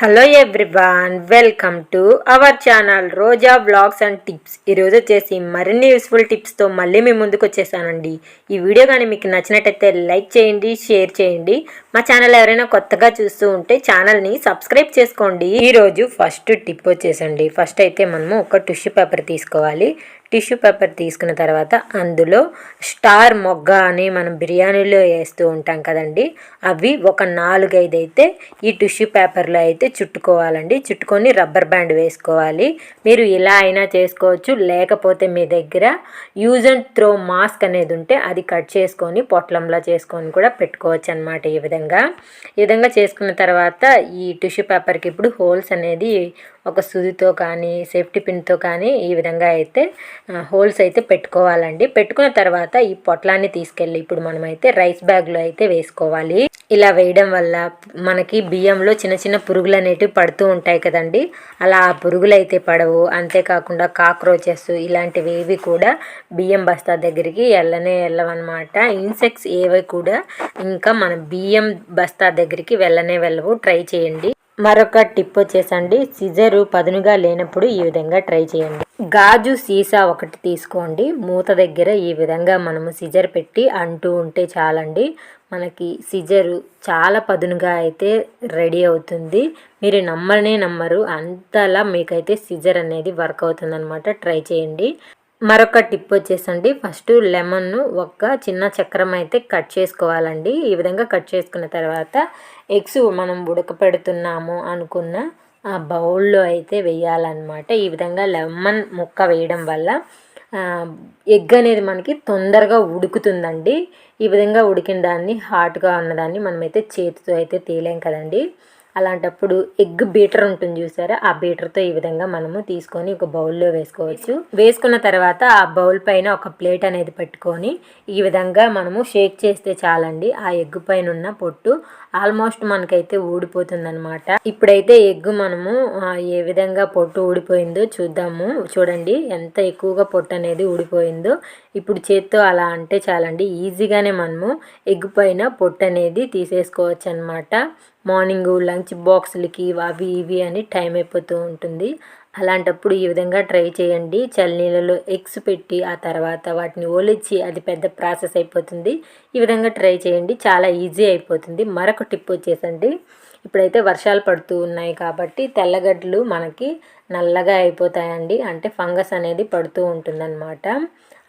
Hello everyone welcome to our channel Roja blogs and tips ఈరోజు వచ్చేసి మరిన్ని useful టిప్స్తో మళ్ళీ మీ ముందుకు వచ్చేసానండి. ఈ వీడియో కానీ మీకు నచ్చినట్టయితే లైక్ చేయండి షేర్ చేయండి. మా ఛానల్ ఎవరైనా కొత్తగా చూస్తూ ఉంటే ఛానల్ని సబ్స్క్రైబ్ చేసుకోండి. ఈరోజు ఫస్ట్ టిప్ వచ్చేసండి. ఫస్ట్ అయితే మనము ఒక టిష్యూ పేపర్ తీసుకోవాలి. టిష్యూ పేపర్ తీసుకున్న తర్వాత అందులో స్టార్ మొగ్గ అని మనం బిర్యానీలో వేస్తూ ఉంటాం కదండి అవి ఒక నాలుగైదు అయితే ఈ టిష్యూ పేపర్లో అయితే చుట్టుకోవాలండి. చుట్టుకొని రబ్బర్ బ్యాండ్ వేసుకోవాలి. మీరు ఇలా అయినా చేసుకోవచ్చు. లేకపోతే మీ దగ్గర యూజ్ అండ్ త్రో మాస్క్ అనేది ఉంటే అది కట్ చేసుకొని పొట్లంలా చేసుకొని కూడా పెట్టుకోవచ్చు అనమాట ఈ విధంగా. ఈ విధంగా చేసుకున్న తర్వాత ఈ టిష్యూ పేపర్కి ఇప్పుడు హోల్స్ అనేది ఒక సుదితో కానీ సేఫ్టీ పిన్తో కానీ ఈ విధంగా అయితే హోల్స్ అయితే పెట్టుకోవాలండి. పెట్టుకున్న తర్వాత ఈ పొట్లాన్ని తీసుకెళ్ళి ఇప్పుడు మనమైతే రైస్ బ్యాగ్లో అయితే వేసుకోవాలి. ఇలా వేయడం వల్ల మనకి బియ్యంలో చిన్న చిన్న పురుగులు అనేటివి పడుతూ ఉంటాయి కదండి. అలా ఆ పురుగులు అయితే పడవు. అంతేకాకుండా కాక్రోచెస్ ఇలాంటివి ఏవి కూడా బియ్యం బస్తా దగ్గరికి వెళ్ళనే వెళ్ళవన్నమాట. ఇన్సెక్ట్స్ ఏవి కూడా ఇంకా మన బియ్యం బస్తా దగ్గరికి వెళ్ళనే వెళ్ళవు. ట్రై చేయండి. మరొక టిప్ వచ్చేసండి. సిజరు పదునుగా లేనప్పుడు ఈ విధంగా ట్రై చేయండి. గాజు సీసా ఒకటి తీసుకోండి. మూత దగ్గర ఈ విధంగా మనము సిజర్ పెట్టి అంటూ ఉంటే చాలండి. మనకి సిజరు చాలా పదునుగా అయితే రెడీ అవుతుంది. మీరు నమ్మనే నమ్మరు. అంతలా మీకైతే సిజర్ అనేది వర్క్ అవుతుంది ట్రై చేయండి. మరొక టిప్ వచ్చేసండి. ఫస్ట్ లెమన్ను ఒక చిన్న చక్రం అయితే కట్ చేసుకోవాలండి. ఈ విధంగా కట్ చేసుకున్న తర్వాత ఎగ్స్ మనం ఉడకపెడుతున్నాము అనుకున్న ఆ బౌల్లో అయితే వేయాలన్నమాట. ఈ విధంగా లెమన్ ముక్క వేయడం వల్ల ఎగ్ అనేది మనకి తొందరగా ఉడుకుతుందండి. ఈ విధంగా ఉడికిన దాన్ని హాట్గా ఉన్నదాన్ని మనమైతే చేతితో అయితే తీయలేం కదండి. అలాంటప్పుడు ఎగ్ బీటర్ ఉంటుంది చూసారా? ఆ బీటర్తో ఈ విధంగా మనము తీసుకొని ఒక బౌల్లో వేసుకోవచ్చు. వేసుకున్న తర్వాత ఆ బౌల్ పైన ఒక ప్లేట్ అనేది పెట్టుకొని ఈ విధంగా మనము షేక్ చేస్తే చాలండి. ఆ ఎగ్ పైన ఉన్న పొట్టు ఆల్మోస్ట్ మనకైతే ఊడిపోతుందనమాట ఇప్పుడైతే ఎగ్ మనము ఏ విధంగా పొట్టు ఊడిపోయిందో చూద్దాము. చూడండి ఎంత ఎక్కువగా పొట్టు అనేది ఊడిపోయిందో. ఇప్పుడు చేత్తో అలా అంటే చాలండి ఈజీగానే మనము ఎగ్ పైన పొట్టు అనేది తీసేసుకోవచ్చు అనమాట మార్నింగ్ లంచ్ బాక్సులకి అవి ఇవి అని టైం అయిపోతూ ఉంటుంది. అలాంటప్పుడు ఈ విధంగా ట్రై చేయండి. చల్లనీళ్ళలో ఎగ్స్ పెట్టి ఆ తర్వాత వాటిని ఒలిచి అది పెద్ద ప్రాసెస్ అయిపోతుంది. ఈ విధంగా ట్రై చేయండి. చాలా ఈజీ అయిపోతుంది. మరొక టిప్ వచ్చేసండి. ఇప్పుడైతే వర్షాలు పడుతూ ఉన్నాయి కాబట్టి తెల్లగడ్డలు మనకి నల్లగా అయిపోతాయండి. అంటే ఫంగస్ అనేది పడుతూ ఉంటుందన్నమాట.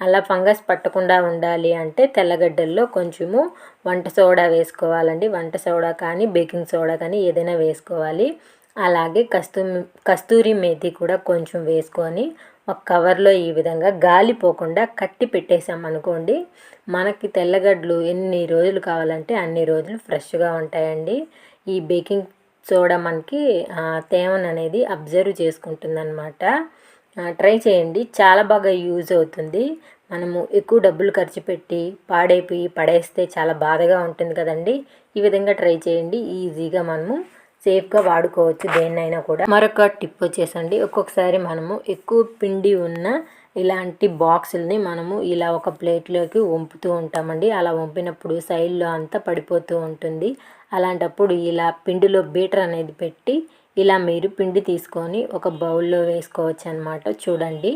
అలా ఫంగస్ పట్టకుండా ఉండాలి అంటే తెల్లగడ్డల్లో కొంచెము వంట సోడా వేసుకోవాలండి. వంట సోడా కానీ బేకింగ్ సోడా కానీ ఏదైనా వేసుకోవాలి. అలాగే కస్తూ కస్తూరి మేతి కూడా కొంచెం వేసుకొని ఒక కవర్లో ఈ విధంగా గాలి పోకుండా కట్టి పెట్టేసాం అనుకోండి మనకి తెల్లగడ్డలు ఎన్ని రోజులు కావాలంటే అన్ని రోజులు ఫ్రెష్గా ఉంటాయండి. ఈ బేకింగ్ సోడా మనకి తేమను అనేది అబ్జర్వ్ చేసుకుంటుందన్నమాట. ట్రై చేయండి చాలా బాగా యూజ్ అవుతుంది. మనము ఎక్కువ డబ్బులు ఖర్చు పెట్టి పాడైపోయి పడేస్తే చాలా బాధగా ఉంటుంది కదండి. ఈ విధంగా ట్రై చేయండి ఈజీగా మనము సేఫ్గా వాడుకోవచ్చు దేన్నైనా కూడా. మరొక టిప్ వచ్చేసండి. ఒక్కొక్కసారి మనము ఎక్కువ పిండి ఉన్న ఇలాంటి బాక్సుల్ని మనము ఇలా ఒక ప్లేట్లోకి వంపుతూ ఉంటామండి. అలా వంపినప్పుడు సైడ్లో అంతా పడిపోతూ ఉంటుంది. అలాంటప్పుడు ఇలా పిండిలో బీటర్ అనేది పెట్టి ఇలా మీరు పిండి తీసుకొని ఒక బౌల్లో వేసుకోవచ్చు అనమాట చూడండి.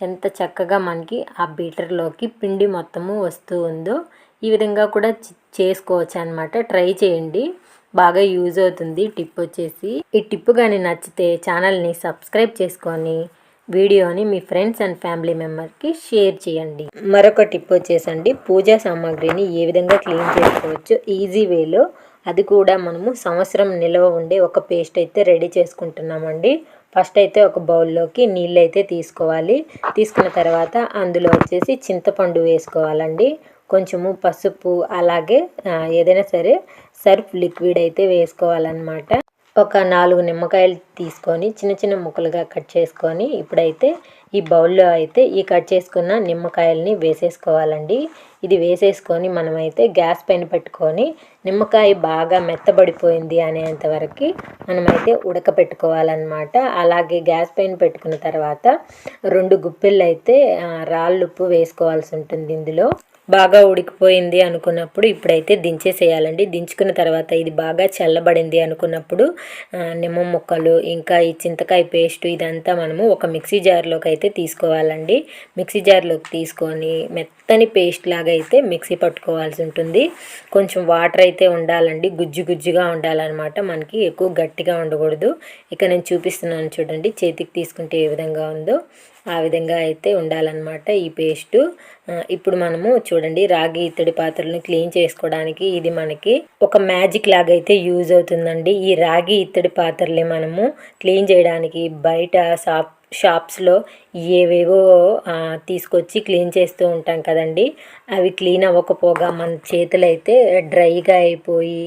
ఎంత చక్కగా మనకి ఆ బీటర్లోకి పిండి మొత్తము వస్తూ ఉందో ఈ విధంగా కూడా చేసుకోవచ్చు అనమాట ట్రై చేయండి. బాగా యూజ్ అవుతుంది టిప్ వచ్చేసి. ఈ టిప్ కానీ నచ్చితే ఛానల్ని సబ్స్క్రైబ్ చేసుకొని వీడియోని మీ ఫ్రెండ్స్ అండ్ ఫ్యామిలీ మెంబర్కి షేర్ చేయండి. మరొక టిప్ వచ్చేసండి. పూజా సామాగ్రిని ఏ విధంగా క్లీన్ చేసుకోవచ్చు? ఈజీ వేలో. అది కూడా మనము సంవత్సరం నిల్వ ఉండే ఒక పేస్ట్ అయితే రెడీ చేసుకుంటున్నామండి. ఫస్ట్ అయితే ఒక బౌల్లోకి నీళ్ళు అయితే తీసుకోవాలి. తీసుకున్న తర్వాత అందులో వచ్చేసి చింతపండు వేసుకోవాలండి. కొంచెము పసుపు అలాగే ఏదైనా సరే సర్ఫ్ లిక్విడ్ అయితే వేసుకోవాలన్నమాట. ఒక నాలుగు నిమ్మకాయలు తీసుకొని చిన్న చిన్న ముక్కలుగా కట్ చేసుకొని ఇప్పుడైతే ఈ బౌల్లో అయితే ఈ కట్ చేసుకున్న నిమ్మకాయల్ని వేసేసుకోవాలండి. ఇది వేసేసుకొని మనమైతే గ్యాస్ పైన పెట్టుకొని నిమ్మకాయ బాగా మెత్తబడిపోయింది అనేంత వరకు మనమైతే ఉడకపెట్టుకోవాలన్నమాట. అలాగే గ్యాస్ పైన పెట్టుకున్న తర్వాత రెండు గుప్పిళ్ళైతే అయితే రాళ్ళుప్పు వేసుకోవాల్సి ఉంటుంది ఇందులో. బాగా ఉడికిపోయింది అనుకున్నప్పుడు ఇప్పుడైతే దించేసేయాలండి. దించుకున్న తర్వాత ఇది బాగా చల్లబడింది అనుకున్నప్పుడు నిమ్మ ముక్కలు ఇంకా ఈ చింతకాయ పేస్ట్ ఇదంతా మనము ఒక మిక్సీ జార్లోకి అయితే తీసుకోవాలండి. మిక్సీ జార్లోకి తీసుకొని మెత్తని పేస్ట్ లాగా అయితే మిక్సీ పట్టుకోవాల్సి ఉంటుంది. కొంచెం వాటర్ అయితే ఉండాలండి. గుజ్జు గుజ్జుగా ఉండాలన్నమాట. మనకి ఎక్కువ గట్టిగా ఉండకూడదు. ఇక నేను చూపిస్తున్నాను చూడండి చేతికి తీసుకుంటే ఏ విధంగా ఉందో. ఆ విధంగా అయితే ఉండాలన్నమాట ఈ పేస్టు. ఇప్పుడు మనము చూడండి రాగి ఇత్తడి పాత్రలను క్లీన్ చేసుకోవడానికి ఇది మనకి ఒక మ్యాజిక్ లాగా అయితే యూజ్ అవుతుందండి. ఈ రాగి ఇత్తడి పాత్రలే మనము క్లీన్ చేయడానికి బయట షాప్ షాప్స్లో ఏవేవో తీసుకొచ్చి క్లీన్ చేస్తూ ఉంటాం కదండి. అవి క్లీన్ అవ్వకపోగా మన చేతులు అయితే డ్రైగా అయిపోయి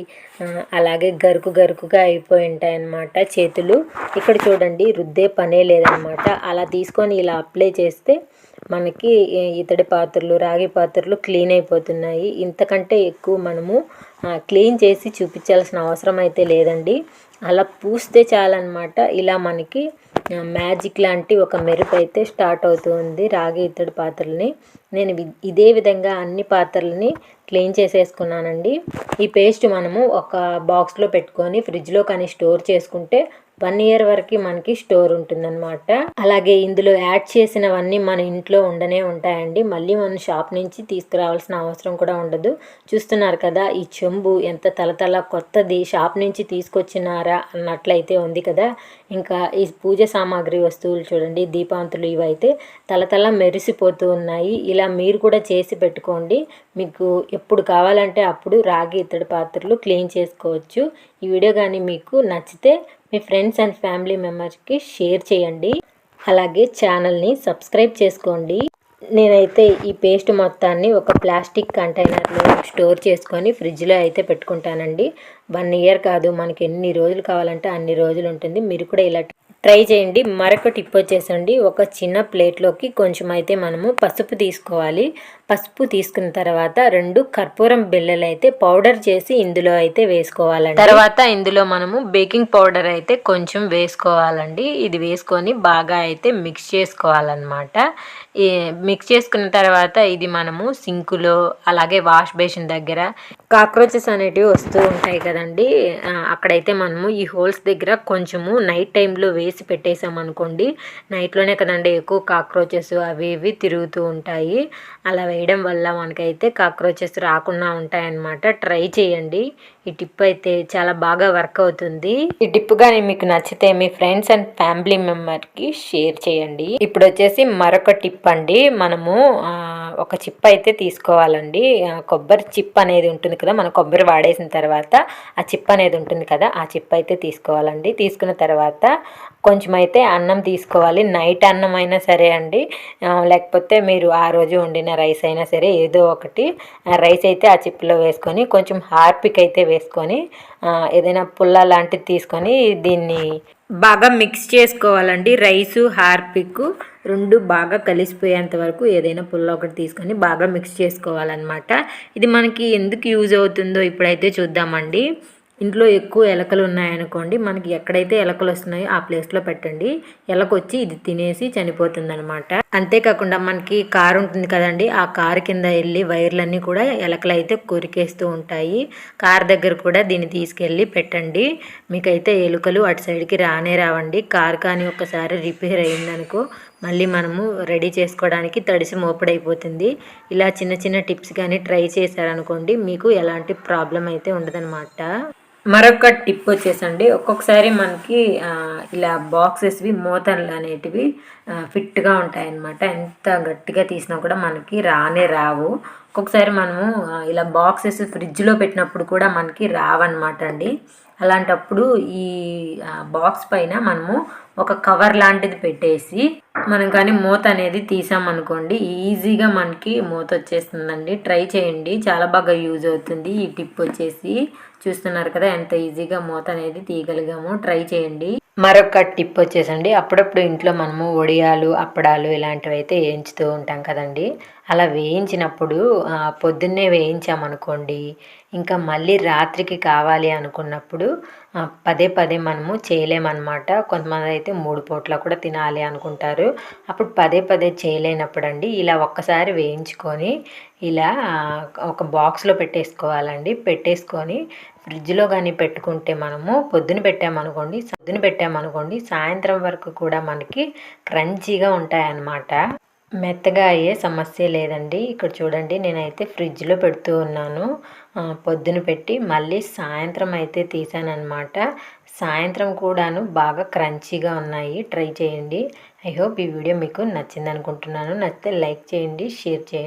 అలాగే గరుకు గరుకుగా అయిపోయి ఉంటాయి అన్నమాట చేతులు. ఇక్కడ చూడండి రుద్దే పనే లేదనమాట అలా తీసుకొని ఇలా అప్లై చేస్తే మనకి ఇతడి పాత్రలు రాగి పాత్రలు క్లీన్ అయిపోతున్నాయి. ఇంతకంటే ఎక్కువ మనము క్లీన్ చేసి చూపించాల్సిన అవసరం అయితే లేదండి. అలా పూస్తే చాలన్నమాట. ఇలా మనకి మ్యాజిక్ లాంటి ఒక మెరుపు అయితే స్టార్ట్ అవుతుంది రాగి ఇత్తడి పాత్రలని. నేను వి- ఇదే విధంగా అన్ని పాత్రలని క్లీన్ చేసేసుకున్నానండి. ఈ పేస్ట్ మనము ఒక బాక్స్లో పెట్టుకొని ఫ్రిడ్జ్లో కానీ స్టోర్ చేసుకుంటే వన్ ఇయర్ వరకు మనకి స్టోర్ ఉంటుందన్నమాట. అలాగే ఇందులో యాడ్ చేసినవన్నీ మన ఇంట్లో ఉండనే ఉంటాయండి. మళ్ళీ మనం షాప్ నుంచి తీసుకురావాల్సిన అవసరం కూడా ఉండదు. చూస్తున్నారు కదా ఈ చెంబు ఎంత తలతల కొత్తది. షాప్ నుంచి తీసుకొచ్చినారా అన్నట్లయితే ఉంది కదా. ఇంకా ఈ పూజ సామాగ్రి వస్తువులు చూడండి దీపాంతులు ఇవైతే తలతల మెరిసిపోతూ ఉన్నాయి. ఇలా మీరు కూడా చేసి పెట్టుకోండి. మీకు ఎప్పుడు కావాలంటే అప్పుడు రాగి ఇత్తడి పాత్రలు క్లీన్ చేసుకోవచ్చు. ఈ వీడియో కానీ మీకు నచ్చితే మీ ఫ్రెండ్స్ అండ్ ఫ్యామిలీ మెంబర్స్కి షేర్ చేయండి. అలాగే ఛానల్ని సబ్స్క్రైబ్ చేసుకోండి. నేనైతే ఈ పేస్ట్ మొత్తాన్ని ఒక ప్లాస్టిక్ కంటైనర్లో స్టోర్ చేసుకొని ఫ్రిడ్జ్లో అయితే పెట్టుకుంటానండి. వన్ ఇయర్ కాదు మనకి ఎన్ని రోజులు కావాలంటే అన్ని రోజులు ఉంటుంది. మీరు కూడా ఇలా ట్రై చేయండి. మరొక టిప్ వచ్చేసండి. ఒక చిన్న ప్లేట్లోకి కొంచెం అయితే మనము పసుపు తీసుకోవాలి. పసుపు తీసుకున్న తర్వాత రెండు కర్పూరం బిళ్ళలు అయితే పౌడర్ చేసి ఇందులో అయితే వేసుకోవాలండి. తర్వాత ఇందులో మనము బేకింగ్ పౌడర్ అయితే కొంచెం వేసుకోవాలండి. ఇది వేసుకొని బాగా అయితే మిక్స్ చేసుకోవాలన్నమాట. ఈ మిక్స్ చేసుకున్న తర్వాత ఇది మనము సింకులో అలాగే వాష్ బేసిన్ దగ్గర కాక్రోచెస్ అనేటివి వస్తూ ఉంటాయి కదండి. అక్కడైతే మనము ఈ హోల్స్ దగ్గర కొంచెము నైట్ టైంలో వేసి పెట్టేసాం అనుకోండి. నైట్లోనే కదండి ఎక్కువ కాక్రోచెస్ అవి ఇవి తిరుగుతూ ఉంటాయి. అలా వేయడం వల్ల మనకైతే కాక్రోచెస్ రాకుండా ఉంటాయన్నమాట. ట్రై చేయండి. ఈ టిప్ అయితే చాలా బాగా వర్క్ అవుతుంది. ఈ టిప్ కానీ మీకు నచ్చితే మీ ఫ్రెండ్స్ అండ్ ఫ్యామిలీ మెంబర్కి షేర్ చేయండి. ఇప్పుడు వచ్చేసి మరొక టిప్ అండి. మనము ఒక చిప్ అయితే తీసుకోవాలండి. కొబ్బరి చిప్ అనేది ఉంటుంది కదా మనం కొబ్బరి వాడేసిన తర్వాత ఆ చిప్ అనేది ఉంటుంది కదా ఆ చిప్ అయితే తీసుకోవాలండి. తీసుకున్న తర్వాత కొంచెం అయితే అన్నం తీసుకోవాలి. నైట్ అన్నం అయినా సరే అండి లేకపోతే మీరు ఆ రోజు వండిన రైస్ అయినా సరే ఏదో ఒకటి రైస్ అయితే ఆ చిప్లో వేసుకొని కొంచెం హార్పిక్ అయితే వేసుకొని ఏదైనా పుల్ల లాంటిది తీసుకొని దీన్ని బాగా మిక్స్ చేసుకోవాలండి. రైసు హార్పిక్ రెండు బాగా కలిసిపోయేంత వరకు ఏదైనా పుల్ల ఒకటి తీసుకొని బాగా మిక్స్ చేసుకోవాలన్నమాట. ఇది మనకి ఎందుకు యూజ్ అవుతుందో ఇప్పుడైతే చూద్దామండి. ఇంట్లో ఎక్కువ ఎలకలు ఉన్నాయనుకోండి మనకి ఎక్కడైతే ఎలకలు వస్తున్నాయో ఆ ప్లేస్లో పెట్టండి. ఎలక వచ్చి ఇది తినేసి చనిపోతుంది అనమాట అంతేకాకుండా మనకి కారు ఉంటుంది కదండి ఆ కారు కింద వెళ్ళి వైర్లన్నీ కూడా ఎలకలు అయితే కొరికేస్తూ ఉంటాయి. కార్ దగ్గర కూడా దీన్ని తీసుకెళ్ళి పెట్టండి. మీకైతే ఎలుకలు అటు సైడ్కి రానే రావండి. కార్ కానీ ఒకసారి రిపేర్ అయిందనుకో మళ్ళీ మనము రెడీ చేసుకోవడానికి తడిసి మోపడైపోతుంది. ఇలా చిన్న చిన్న టిప్స్ కానీ ట్రై చేశారనుకోండి మీకు ఎలాంటి ప్రాబ్లం అయితే ఉండదనమాట మరొక టిప్ వచ్చేసండి ఒక్కొక్కసారి మనకి ఇలా బాక్సెస్వి మూతలు అనేటివి ఫిట్గా ఉంటాయన్నమాట. ఎంత గట్టిగా తీసినా కూడా మనకి రానే రావు. ఒక్కొక్కసారి మనము ఇలా బాక్సెస్ ఫ్రిడ్జ్లో పెట్టినప్పుడు కూడా మనకి రావన్నమాట అండి. అలాంటప్పుడు ఈ బాక్స్ పైన మనము ఒక కవర్ లాంటిది పెట్టేసి మనం కానీ మూత అనేది తీసామనుకోండి ఈజీగా మనకి మూత వచ్చేస్తుందండి. ట్రై చేయండి. చాలా బాగా యూజ్ అవుతుంది. ఈ టిప్ వచ్చేసి చూస్తున్నారు కదా ఎంత ఈజీగా మూత అనేది తీయగలిగాము. ట్రై చేయండి. మరొక టిప్ వచ్చేసండి. అప్పుడప్పుడు ఇంట్లో మనము ఒడియాలు అప్పడాలు ఇలాంటివి అయితే వేయించుతూ ఉంటాం కదండి. అలా వేయించినప్పుడు పొద్దున్నే వేయించామనుకోండి ఇంకా మళ్ళీ రాత్రికి కావాలి అనుకున్నప్పుడు పదే పదే మనము చేయలేమన్నమాట. కొంతమంది అయితే మూడు పూట్ల కూడా తినాలి అనుకుంటారు. అప్పుడు పదే పదే చేయలేనప్పుడు అండి ఇలా ఒక్కసారి వేయించుకొని ఇలా ఒక బాక్స్లో పెట్టేసుకోవాలండి. పెట్టేసుకొని ఫ్రిడ్జ్లో కానీ పెట్టుకుంటే మనము పొద్దున పెట్టామనుకోండి పొద్దున పెట్టామనుకోండి సాయంత్రం వరకు కూడా మనకి క్రంచీగా ఉంటాయన్నమాట. మెత్తగా అయ్యే సమస్య లేదండి. ఇక్కడ చూడండి నేనైతే ఫ్రిడ్జ్లో పెడుతూ ఉన్నాను. పొద్దున పెట్టి మళ్ళీ సాయంత్రం అయితే తీసానమాట సాయంత్రం కూడాను బాగా క్రంచీగా ఉన్నాయి. ట్రై చేయండి. ఐ హోప్ ఈ వీడియో మీకు నచ్చింది అనుకుంటున్నాను నచ్చితే లైక్ చేయండి షేర్ చేయండి.